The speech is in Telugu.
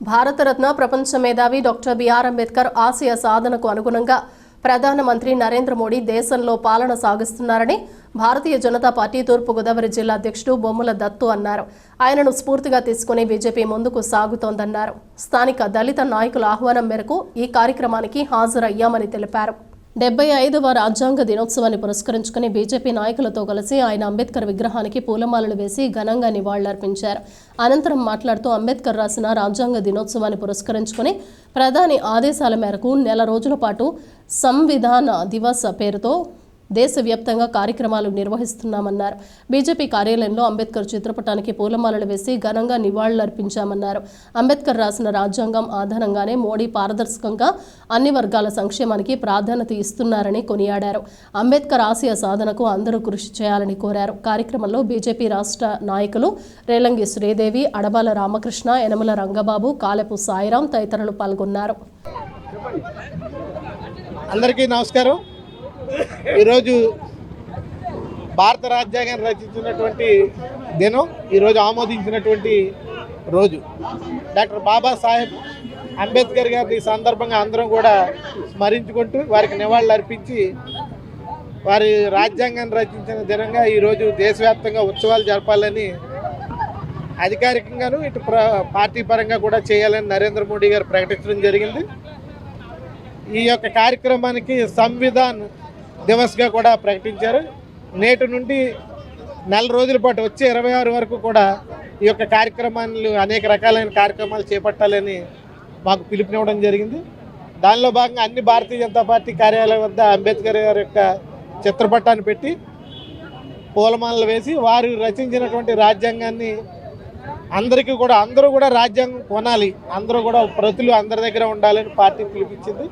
భారతరత్న ప్రపంచ మేధావి డాక్టర్ బిఆర్ అంబేద్కర్ ఆశయ సాధనకు అనుగుణంగా ప్రధానమంత్రి నరేంద్ర మోడీ దేశంలో పాలన సాగిస్తున్నారని భారతీయ జనతా పార్టీ తూర్పుగోదావరి జిల్లా అధ్యక్షుడు బొమ్మల దత్తు అన్నారు. ఆయనను స్ఫూర్తిగా తీసుకుని బీజేపీ ముందుకు సాగుతోందన్నారు. స్థానిక దళిత నాయకుల ఆహ్వానం మేరకు ఈ కార్యక్రమానికి హాజరయ్యామని తెలిపారు. డెబ్బై ఐదవ రాజ్యాంగ దినోత్సవాన్ని పురస్కరించుకుని బీజేపీ నాయకులతో కలిసి ఆయన అంబేద్కర్ విగ్రహానికి పూలమాలలు వేసి ఘనంగా నివాళులర్పించారు. అనంతరం మాట్లాడుతూ అంబేద్కర్ రాసిన రాజ్యాంగ దినోత్సవాన్ని పురస్కరించుకుని ప్రధాని ఆదేశాల మేరకు నెల రోజుల పాటు సంవిధాన దివస్ పేరుతో దేశవ్యాప్తంగా కార్యక్రమాలు నిర్వహిస్తున్నామన్నారు. బీజేపీ కార్యాలయంలో అంబేద్కర్ చిత్రపటానికి పూలమాలలు వేసి ఘనంగా నివాళులర్పించామన్నారు. అంబేద్కర్ రాసిన రాజ్యాంగం ఆధారంగానే మోడీ పారదర్శకంగా అన్ని వర్గాల సంక్షేమానికి ప్రాధాన్యత ఇస్తున్నారని కొనియాడారు. అంబేద్కర్ ఆశయ సాధనకు అందరూ కృషి చేయాలని కోరారు. కార్యక్రమంలో బీజేపీ రాష్ట్ర నాయకులు రేలంగి శ్రీదేవి అడబాల రామకృష్ణ యనమల రంగబాబు కాలెపు సాయిరాం తదితరులు పాల్గొన్నారు. అందరికీ నమస్కారం. ఈరోజు భారత రాజ్యాంగాన్ని రచించినటువంటి దినం ఈరోజు ఆమోదించినటువంటి రోజు. డాక్టర్ బాబాసాహెబ్ అంబేద్కర్ గారిని ఈ సందర్భంగా అందరం కూడా స్మరించుకుంటూ వారికి నివాళులు అర్పించి వారి రాజ్యాంగాన్ని రచించిన దినంగా ఈరోజు దేశవ్యాప్తంగా ఉత్సవాలు జరపాలని అధికారికంగాను ఇటు ప్ర పార్టీ పరంగా కూడా చేయాలని నరేంద్ర మోడీ గారు ప్రకటించడం జరిగింది. ఈ యొక్క కార్యక్రమానికి సంవిధాన్ దివస్గా కూడా ప్రకటించారు. నేటి నుండి నెల రోజుల పాటు వచ్చే ఇరవై ఆరు వరకు కూడా ఈ యొక్క కార్యక్రమాలు అనేక రకాలైన కార్యక్రమాలు చేపట్టాలని మాకు పిలుపునివ్వడం జరిగింది. దానిలో భాగంగా అన్ని భారతీయ జనతా పార్టీ కార్యాలయం వద్ద అంబేద్కర్ గారి యొక్క చిత్రపటాన్ని పెట్టి పూలమాలలు వేసి వారు రచించినటువంటి రాజ్యాంగాన్ని అందరికీ కూడా అందరూ కూడా రాజ్యాంగం కొనాలి. అందరూ కూడా ప్రతులు అందరి దగ్గర ఉండాలని పార్టీ పిలిపించింది.